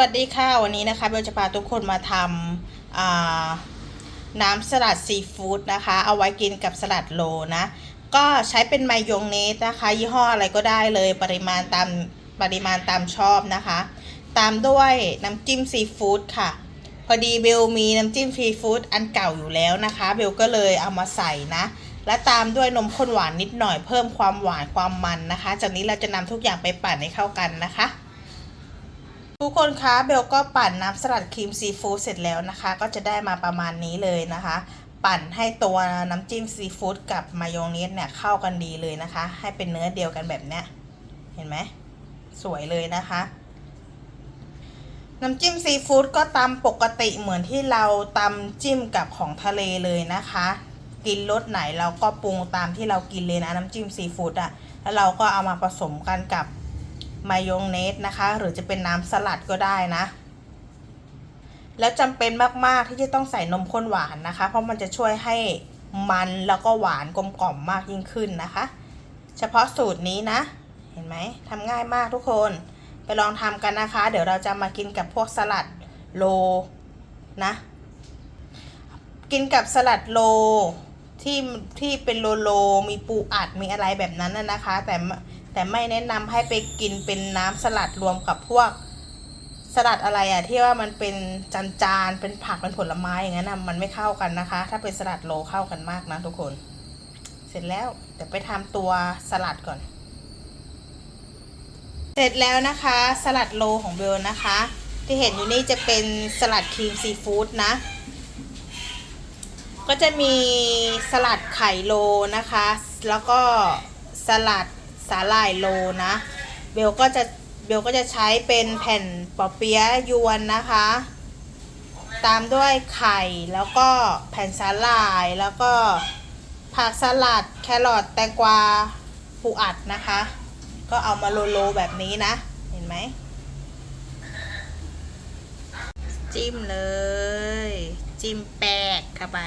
วัสดีค่ะ วันนี้นะคะเบลจะพาทุกคนมาทำาน้ำสลัดซีฟู้ดนะคะ เอาไว้กินกับสลัดโลนะ ก็ใช้เป็นไมายองเนสนะคะ ยี่ห้ออะไรก็ได้เลยปริมาณตามปริมาณตามชอบนะคะ ตามด้วยน้ำจิ้มซีฟู้ดค่ะ พอดีเบลมีน้ำจิ้มซีฟู้ดอันเก่าอยู่แล้วนะคะ เบลก็เลยเอามาใส่นะ และตามด้วยนมข้นหวานนิดหน่อยเพิ่มความหวานความมันนะคะ จากนี้เราจะนำทุกอย่างไปปั่นให้เข้ากันนะคะ ทุกคนคะเบลก็ปั่นน้ำสลัดครีมซีฟู้ดเสร็จแล้วนะคะ ก็จะได้มาประมาณนี้เลยนะคะ ปั่นให้ตัวน้ำจิ้มซีฟู้ดกับมายองเนสเนี่ยเข้ากันดีเลยนะคะ ให้เป็นเนื้อเดียวกันแบบเนี้ยเห็นไหมสวยเลยนะคะ น้ำจิ้มซีฟู้ดก็ตำปกติเหมือนที่เราตำจิ้มกับของทะเลเลยนะคะ กินรสไหนเราก็ปรุงตามที่เรากินเลยนะน้ำจิ้มซีฟู้ดอะแล้วเราก็เอามาผสมกันกับ มายองเนสนะคะ หรือจะเป็นน้ำสลัดก็ได้นะ แล้วจำเป็นมาก ๆ ที่จะต้องใส่นมข้นหวานนะคะ เพราะมันจะช่วยให้มันแล้วก็หวานกลมกล่อมมากยิ่งขึ้นนะคะ เฉพาะสูตรนี้นะ เห็นไหมทำง่ายมากทุกคน ไปลองทำกันนะคะ เดี๋ยวเราจะมากินกับพวกสลัดโลนะกินกับสลัดโลที่ที่เป็นโลโลมีปูอัดมีอะไรแบบนั้นนะคะ แต่ แต่ไม่แนะนำให้ไปกินเป็นน้ำสลัดรวมกับพวกสลัดอะไรอะที่ว่ามันเป็นจานจานๆเป็นผักเป็นผลไม้อย่างนั้นนะมันไม่เข้ากันนะคะ ถ้าเป็นสลัดโลเข้ากันมากนะทุกคน เสร็จแล้วเดี๋ยวไปทำตัวสลัดก่อน เสร็จแล้วนะคะ สลัดโลของเบลนะคะ ที่เห็นอยู่นี่จะเป็นสลัดครีมซีฟู้ดนะ ก็จะมีสลัดไข่โลนะคะ แล้วก็สลัด สาหร่ายโลนะเบลก็จะเบลก็จะใช้เป็นแผ่นปอเปี๊ยะยวนนะคะ ตามด้วยไข่แล้วก็แผ่นสาหร่ายแล้วก็ผักสลัดแครอทแตงกวาปูอัดนะคะ ก็เอามาโลโลแบบนี้นะ เห็นไหมจิ้มเลย จิ้มแป้งเข้าไป